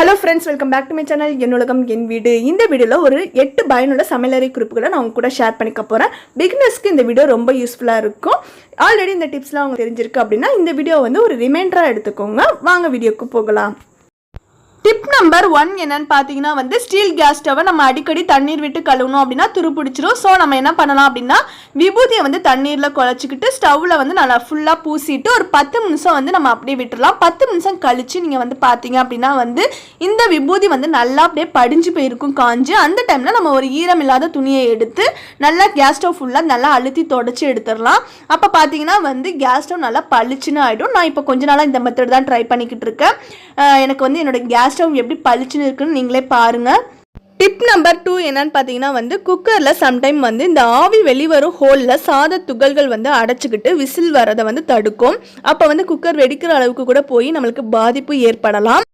Hello friends welcome back to my channel என்னுலகம் என் வீடு. இந்த வீடியோவில் ஒரு எட்டு பயனுள்ள சமையலறை குறிப்புகளை நான் உங்க கூட ஷேர் பண்ணிக்க போகிறேன் பிகினர்ஸ்க்கு இந்த வீடியோ ரொம்ப யூஸ்ஃபுல்லாக இருக்கும். ஆல்ரெடி இந்த டிப்ஸ்லாம் அவங்க தெரிஞ்சிருக்கு அப்படின்னா இந்த வீடியோ வந்து ஒரு ரிமைண்டராக எடுத்துக்கோங்க. வாங்க வீடியோக்கு போகலாம். டிப் நம்பர் ஒன் என்னன்னு பார்த்தீங்கன்னா வந்து ஸ்டீல் கேஸ் ஸ்டவ்வை நம்ம அடிக்கடி தண்ணீர் விட்டு கழுவணும் அப்படின்னா துருப்பிடிச்சிரும். ஸோ நம்ம என்ன பண்ணலாம் அப்படின்னா விபூதியை வந்து தண்ணீரில் குழச்சிக்கிட்டு ஸ்டவ்வில் வந்து நல்லா ஃபுல்லாக பூசிட்டு ஒரு பத்து நிமிஷம் வந்து நம்ம அப்படியே விட்டுடலாம் பத்து நிமிஷம் கழிச்சு நீங்கள் வந்து பார்த்தீங்க அப்படின்னா வந்து இந்த விபூதி வந்து நல்லா அப்படியே படிஞ்சு போயிருக்கும் காஞ்சு. அந்த டைமில் நம்ம ஒரு ஈரம் இல்லாத துணியை எடுத்து நல்லா கேஸ் ஸ்டவ் ஃபுல்லாக நல்லா அழுத்தி தொடச்சி எடுத்துடலாம். அப்போ பார்த்தீங்கன்னா வந்து கேஸ் ஸ்டவ் நல்லா பளிச்சுன்னு ஆகிடும் நான் இப்போ கொஞ்ச நாளாக இந்த மெத்தட் தான் ட்ரை பண்ணிக்கிட்டு இருக்கேன். எனக்கு வந்து என்னோட கேஸ் ஸ்டவ் எப்படி பளிச்சுன்னு இருக்குன்னு நீங்களே பாருங்கள் டிப் நம்பர் டூ என்னன்னு பார்த்தீங்கன்னா வந்து குக்கரில் சம்டைம் வந்து இந்த ஆவி வெளிவரும் ஹோலில் சாத துகள்கள் வந்து அடைச்சிக்கிட்டு விசில் வரதை வந்து தடுக்கும். அப்போ வந்து குக்கர் வெடிக்கிற அளவுக்கு கூட போய் நம்மளுக்கு பாதிப்பு ஏற்படலாம்.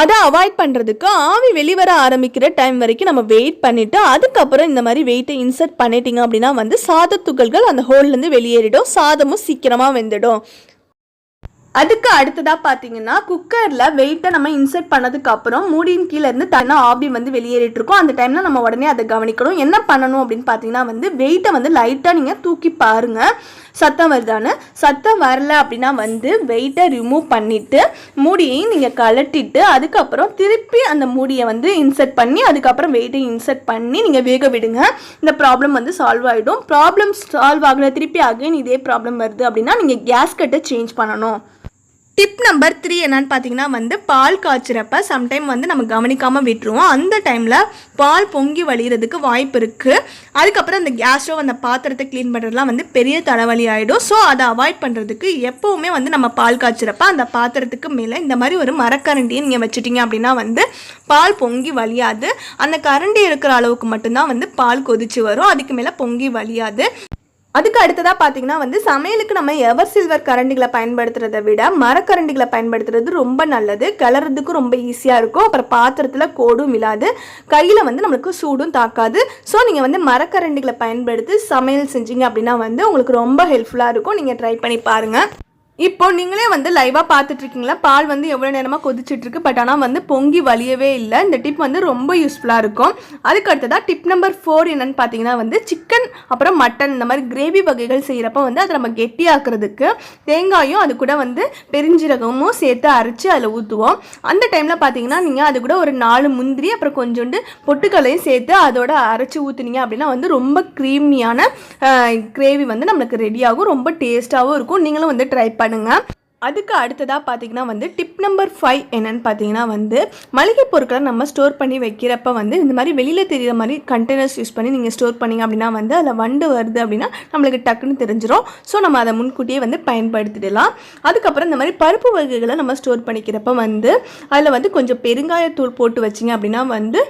அதை அவாய்ட் பண்ணுறதுக்கு ஆவி வெளிவர ஆரம்பிக்கிற டைம் வரைக்கும் நம்ம வெயிட் பண்ணிவிட்டு அதுக்கப்புறம் இந்த மாதிரி வெயிட்டை இன்சர்ட் பண்ணிட்டீங்க அப்படின்னா வந்து சாத துகள்கள் அந்த ஹோல்லேருந்து வெளியேறிடும். சாதமும் சீக்கிரமாக வெந்துடும். அதுக்கு அடுத்ததாக பார்த்தீங்கன்னா குக்கரில் வெயிட்டை நம்ம இன்சர்ட் பண்ணதுக்கு அப்புறம் மூடியின் கீழேருந்து தனியாக ஆபி வந்து வெளியேறிட்டு இருக்கோம் அந்த டைமில் நம்ம உடனே அதை கவனிக்கணும். என்ன பண்ணணும் அப்படின்னு பார்த்தீங்கன்னா வந்து வெயிட்டை வந்து லைட்டாக நீங்கள் தூக்கி பாருங்க. சத்தம் வருதான்னு? சத்தம் வரல அப்படின்னா வந்து வெயிட்டை ரிமூவ் பண்ணிவிட்டு மூடியையும் நீங்கள் கலட்டிட்டு அதுக்கப்புறம் திருப்பி அந்த மூடியை வந்து இன்சர்ட் பண்ணி அதுக்கப்புறம் வெயிட்டை இன்சர்ட் பண்ணி நீங்கள் வேக விடுங்க. இந்த ப்ராப்ளம் வந்து சால்வ் ஆகிடும் ப்ராப்ளம் சால்வ் ஆகலை. திருப்பி அகைன் இதே ப்ராப்ளம் வருது அப்படின்னா நீங்கள் கேஸ்கட்டை சேஞ்ச் பண்ணணும். டிப் நம்பர் த்ரீ என்னன்னு பார்த்தீங்கன்னா வந்து பால் காய்ச்சிறப்ப சம்டைம் வந்து நம்ம கவனிக்காமல் விட்டுருவோம். அந்த டைமில் பால் பொங்கி வழிகிறதுக்கு வாய்ப்பு இருக்குது அதுக்கப்புறம் அந்த கேஸ் ஸ்டவ் அந்த பாத்திரத்தை க்ளீன் பண்ணுறதுலாம் வந்து பெரிய தலைவலி ஆகிடும் ஸோ அதை அவாய்ட் பண்ணுறதுக்கு எப்போவுமே வந்து நம்ம பால் காய்ச்சிறப்ப அந்த பாத்திரத்துக்கு மேலே இந்த மாதிரி ஒரு மரக்கரண்டியை நீங்கள் வச்சுட்டீங்க அப்படின்னா வந்து பால் பொங்கி வழியாது. அந்த கரண்டி இருக்கிற அளவுக்கு மட்டும்தான் வந்து பால் கொதிச்சு வரும். அதுக்கு மேலே பொங்கி வழியாது. அதுக்கு அடுத்ததாக பார்த்தீங்கன்னா வந்து சமையலுக்கு நம்ம எவர் சில்வர் கரண்டிகளை பயன்படுத்துறதை விட மரக்கரண்டிகளை பயன்படுத்துறது ரொம்ப நல்லது. கிளறதுக்கும் ரொம்ப ஈஸியாக இருக்கும். அப்புறம் பாத்திரத்தில் கோடும் விழாது கையில் வந்து நம்மளுக்கு சூடும் தாக்காது. ஸோ நீங்கள் வந்து மரக்கரண்டிகளை பயன்படுத்தி சமையல் செஞ்சீங்க அப்படின்னா வந்து உங்களுக்கு ரொம்ப ஹெல்ப்ஃபுல்லாக இருக்கும். நீங்கள் ட்ரை பண்ணி பாருங்கள் இப்போ நீங்களே வந்து லைவாக பார்த்துட்டு இருக்கீங்களா பால் வந்து எவ்வளோ நேரமாக கொதிச்சிட்டு இருக்கு பட் ஆனால் வந்து பொங்கி வலியவே இல்லை. இந்த டிப் வந்து ரொம்ப யூஸ்ஃபுல்லாக இருக்கும். அதுக்கு அடுத்ததாக டிப் நம்பர் ஃபோர் என்னன்னு பார்த்தீங்கன்னா வந்து சிக்கன் அப்புறம் மட்டன் இந்த மாதிரி கிரேவி வகைகள் செய்கிறப்ப வந்து அதை நம்ம கெட்டியாக்குறதுக்கு தேங்காயும் அது கூட வந்து பெருஞ்சீரகமும் சேர்த்து அரைச்சி அதில் ஊற்றுவோம் அந்த டைமில் பார்த்தீங்கன்னா நீங்கள் அது கூட ஒரு நாலு முந்திரி அப்புறம் கொஞ்சோண்டு பொட்டுக்கல்லையும் சேர்த்து அதோட அரைச்சி ஊற்றுனீங்க அப்படின்னா வந்து ரொம்ப க்ரீமியான கிரேவி வந்து நம்மளுக்கு ரெடியாகும் ரொம்ப டேஸ்ட்டாகவும் இருக்கும். நீங்களும் வந்து ட்ரை பண்ணி பண்ணுங்கள் அதுக்கு அடுத்ததாக பார்த்தீங்கன்னா வந்து டிப் நம்பர் ஃபைவ் என்னென்னு பார்த்தீங்கன்னா வந்து மளிகை பொருட்களை நம்ம ஸ்டோர் பண்ணி வைக்கிறப்ப வந்து இந்த மாதிரி வெளியில் தெரிகிற மாதிரி கண்டெய்னர்ஸ் யூஸ் பண்ணி நீங்கள் ஸ்டோர் பண்ணிங்க அப்படின்னா வந்து அதில் வண்டு வருது அப்படின்னா நம்மளுக்கு டக்குன்னு தெரிஞ்சிடும் ஸோ நம்ம அதை முன்கூட்டியே வந்து பயன்படுத்திடலாம். அதுக்கப்புறம் இந்த மாதிரி பருப்பு வகைகளை நம்ம ஸ்டோர் பண்ணிக்கிறப்ப வந்து அதில் வந்து கொஞ்சம் பெருங்காயத்தூள் போட்டு வச்சிங்க அப்படின்னா வந்து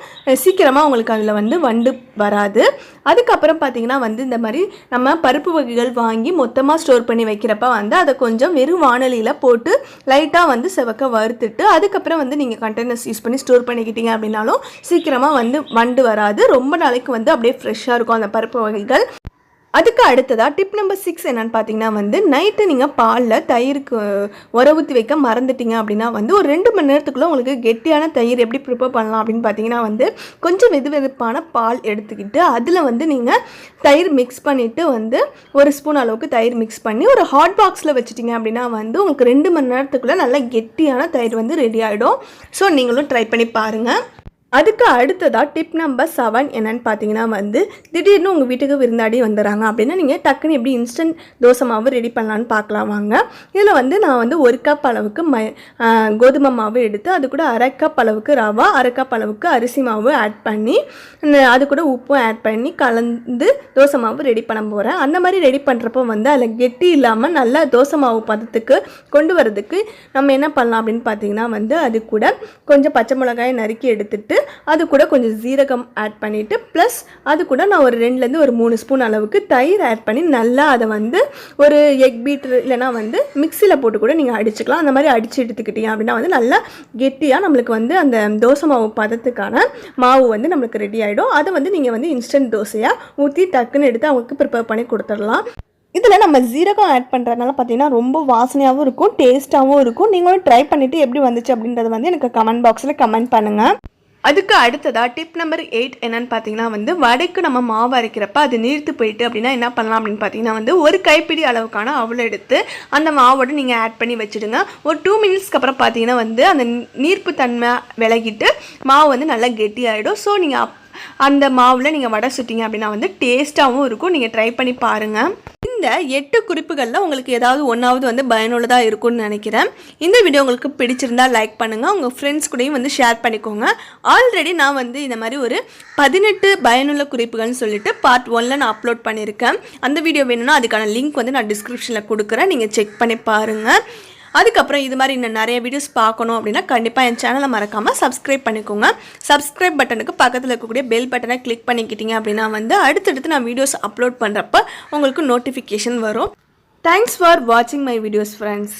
சீக்கிரமாக உங்களுக்கு அதில் வந்து வண்டு வராது. அதுக்கப்புறம் பார்த்தீங்கன்னா வந்து இந்த மாதிரி நம்ம பருப்பு வகைகள் வாங்கி மொத்தமாக ஸ்டோர் பண்ணி வைக்கிறப்ப வந்து அதை கொஞ்சம் வெறும் வானொலியில் போட்டு லைட்டாக வந்து செவக்க வறுத்துட்டு அதுக்கப்புறம் வந்து நீங்கள் கண்டெய்னர்ஸ் யூஸ் பண்ணி ஸ்டோர் பண்ணிக்கிட்டீங்க அப்படின்னாலும் சீக்கிரமாக வந்து வண்டு வராது. ரொம்ப நாளைக்கு வந்து அப்படியே ஃப்ரெஷ்ஷாக இருக்கும் அந்த பருப்பு வகைகள். அதுக்கு அடுத்ததாக டிப் நம்பர் சிக்ஸ் என்னென்னு பார்த்தீங்கன்னா வந்து நைட்டு நீங்கள் பாலில் தயிருக்கு உர ஊற்றி வைக்க மறந்துட்டீங்க அப்படின்னா வந்து ஒரு ரெண்டு மணி நேரத்துக்குள்ளே உங்களுக்கு கெட்டியான தயிர் எப்படி ப்ரிப்பேர் பண்ணலாம் அப்படின்னு பார்த்தீங்கன்னா வந்து கொஞ்சம் வெது வெதுப்பான பால் எடுத்துக்கிட்டு அதில் வந்து நீங்கள் தயிர் மிக்ஸ் பண்ணிவிட்டு வந்து ஒரு ஸ்பூன் அளவுக்கு தயிர் மிக்ஸ் பண்ணி ஒரு ஹாட் பாக்ஸில் வச்சுட்டீங்க அப்படின்னா வந்து உங்களுக்கு ரெண்டு மணி நேரத்துக்குள்ளே நல்லா கெட்டியான தயிர் வந்து ரெடி ஆகிடும் ஸோ நீங்களும் ட்ரை பண்ணி பாருங்கள் அதுக்கு அடுத்ததாக டிப் நம்பர் செவன் என்னன்னு பார்த்தீங்கன்னா வந்து திடீர்னு உங்கள் வீட்டுக்கு விருந்தாடி வந்துடுறாங்க அப்படின்னா நீங்கள் டக்குன்னு எப்படி இன்ஸ்டன்ட் தோசை மாவு ரெடி பண்ணலான்னு பார்க்கலாம் வாங்க. இதில் வந்து நான் வந்து ஒரு கப் அளவுக்கு ம கோதுமை மாவு எடுத்து அது கூட அரை கப் அளவுக்கு ரவா அரை கப் அளவுக்கு அரிசி மாவு ஆட் பண்ணி அது கூட உப்பும் ஆட் பண்ணி கலந்து தோசை மாவு ரெடி பண்ண போகிறேன் அந்த மாதிரி ரெடி பண்ணுறப்போ வந்து அதில் கெட்டி இல்லாமல் நல்லா தோசை மாவு பதத்துக்கு கொண்டு வரதுக்கு நம்ம என்ன பண்ணலாம் அப்படின்னு பார்த்தீங்கன்னா வந்து அது கூட கொஞ்சம் பச்சை மிளகாயை நறுக்கி எடுத்துட்டு அது கூட கொஞ்சம் ஜீரகம் ஆட் பண்ணிவிட்டு ப்ளஸ் அது கூட நான் ஒரு ரெண்டுலேருந்து ஒரு மூணு ஸ்பூன் அளவுக்கு தயிர் ஆட் பண்ணி நல்லா அதை வந்து ஒரு எக் பீட்ரு இல்லைனா வந்து மிக்சியில் போட்டு கூட நீங்கள் அடிச்சுக்கலாம். அந்த மாதிரி அடித்து எடுத்துக்கிட்டீங்க அப்படின்னா வந்து நல்லா கெட்டியாக நம்மளுக்கு வந்து அந்த தோசை மாவு பதத்துக்கான மாவு வந்து நம்மளுக்கு ரெடி ஆகிடும் அதை வந்து நீங்கள் வந்து இன்ஸ்டன்ட் தோசையாக ஊற்றி டக்குன்னு எடுத்து அவங்களுக்கு ப்ரிப்பேர் பண்ணி கொடுத்துடலாம். இதில் நம்ம ஜீரகம் ஆட் பண்ணுறதுனால பார்த்தீங்கன்னா ரொம்ப வாசனையாகவும் இருக்கும் டேஸ்ட்டாகவும் இருக்கும். நீங்களும் ட்ரை பண்ணிவிட்டு எப்படி வந்துச்சு அப்படின்றத வந்து எனக்கு கமெண்ட் பாக்ஸில் கமெண்ட் பண்ணுங்கள் அதுக்கு அடுத்ததாக டிப் நம்பர் எயிட் என்னன்னு பார்த்தீங்கன்னா வந்து வடைக்கு நம்ம மாவு அரைக்கிறப்ப அது நீர்த்து போயிட்டு அப்படின்னா என்ன பண்ணலாம் அப்படின்னு பார்த்தீங்கன்னா வந்து ஒரு கைப்பிடி அளவுக்கான அவளை எடுத்து அந்த மாவோட நீங்கள் ஆட் பண்ணி வச்சுடுங்க. ஒரு டூ மினிட்ஸ்க்கு அப்புறம் பார்த்தீங்கன்னா வந்து அந்த நீர்ப்பு தன்மை விலகிட்டு மாவு வந்து நல்லா கெட்டியாகிடும் ஸோ நீங்கள் அப் அந்த மாவில் நீங்கள் வடை சுட்டிங்க அப்படின்னா வந்து டேஸ்ட்டாகவும் இருக்கும். நீங்கள் ட்ரை பண்ணி பாருங்கள் இந்த எட்டு குறிப்புகளில் உங்களுக்கு ஏதாவது ஒன்றாவது வந்து பயனுள்ளதாக இருக்கும்னு நினைக்கிறேன். இந்த வீடியோ உங்களுக்கு பிடிச்சிருந்தா லைக் பண்ணுங்கள் உங்கள் ஃப்ரெண்ட்ஸ் கூடயும் வந்து ஷேர் பண்ணிக்கோங்க. ஆல்ரெடி நான் வந்து இந்த மாதிரி ஒரு பதினெட்டு பயனுள்ள குறிப்புகள்னு சொல்லிட்டு பார்ட் ஒன்ல நான் அப்லோட் பண்ணியிருக்கேன். அந்த வீடியோ வேணும்னா அதுக்கான லிங்க் வந்து நான் டிஸ்கிரிப்ஷனில் கொடுக்குறேன். நீங்கள் செக் பண்ணி பாருங்கள் அதுக்கப்புறம் இது மாதிரி இன்னும் நிறைய வீடியோஸ் பார்க்கணும் அப்படின்னா கண்டிப்பாக என் சேனலை மறக்காமல் சப்ஸ்கிரைப் பண்ணிக்கோங்க. சப்ஸ்கிரைப் பட்டனுக்கு பக்கத்தில் இருக்கக்கூடிய பெல் பட்டனை கிளிக் பண்ணிக்கிட்டீங்க அப்படின்னா வந்து அடுத்தடுத்து நான் வீடியோஸ் அப்லோட் பண்ணுறப்ப உங்களுக்கு நோட்டிஃபிகேஷன் வரும். தேங்க்ஸ் ஃபார் வாட்சிங் மை வீடியோஸ் ஃப்ரெண்ட்ஸ்